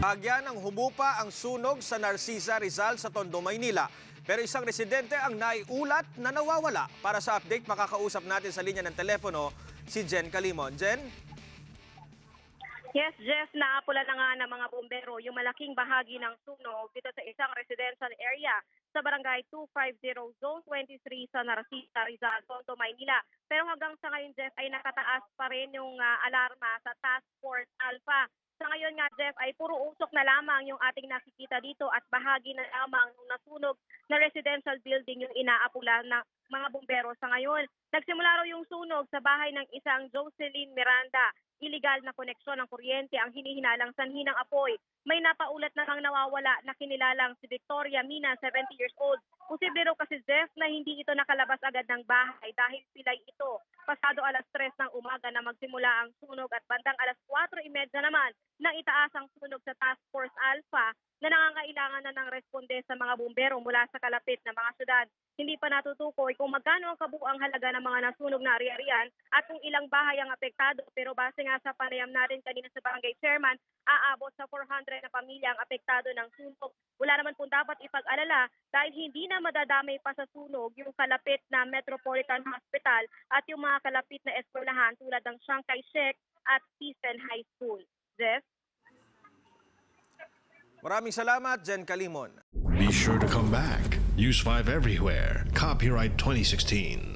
Bagya ng humupa ang sunog sa Narcisa Rizal sa Tondo, Maynila. Pero isang residente ang naiulat na nawawala. Para sa update, makakausap natin sa linya ng telepono si Jen Calimon. Jen? Yes, Jeff, naapula na nga ng mga bombero yung malaking bahagi ng sunog dito sa isang residential area sa barangay 250 Zone 23 sa Narcisa, Rizal, Tondo, Maynila. Pero hanggang sa ngayon, Jeff, ay nakataas pa rin yung ah, alarma sa Task Force Alpha. Sa ngayon nga, Jeff, ay puro usok na lamang yung ating nakikita dito at bahagi na lamang ng nasunog na residential building yung inaapula ng mga bombero sa ngayon. Nagsimula raw yung sunog sa bahay ng isang Jocelyn Miranda illegal na koneksyon ng kuryente ang hinihinalang sanhi ng apoy. May napaulat namang nawawala na kinilalang si Victoria Mina, 70 years old. Posible raw kasi Jeff na hindi ito nakalabas agad ng bahay dahil pilay ito. Pasado alas 3 ng umaga na magsimula ang sunog at bandang alas 4.30 naman nang itaas ang sunog sa Task Force Alpha na nangangailangan na ng responde sa mga bumbero mula sa kalapit na mga syudad. Hindi pa natutukoy kung magkano ang kabuang halaga ng mga nasunog na ari-arian at kung ilang bahay ang apektado. Pero base nga sa panayam natin kanina sa barangay chairman, aabot sa 400 na pamilya ang apektado ng sunog. Wala naman po dapat ipag-alala dahil hindi na madadamay pa sa sunog yung kalapit na Metropolitan Hospital at yung mga kalapit na eskwelahan tulad ng Shanghai Shek at Thyssen High School. Jeff? Maraming salamat, Jen Calimon. Be sure to come back. Use 5 everywhere. Copyright 2016.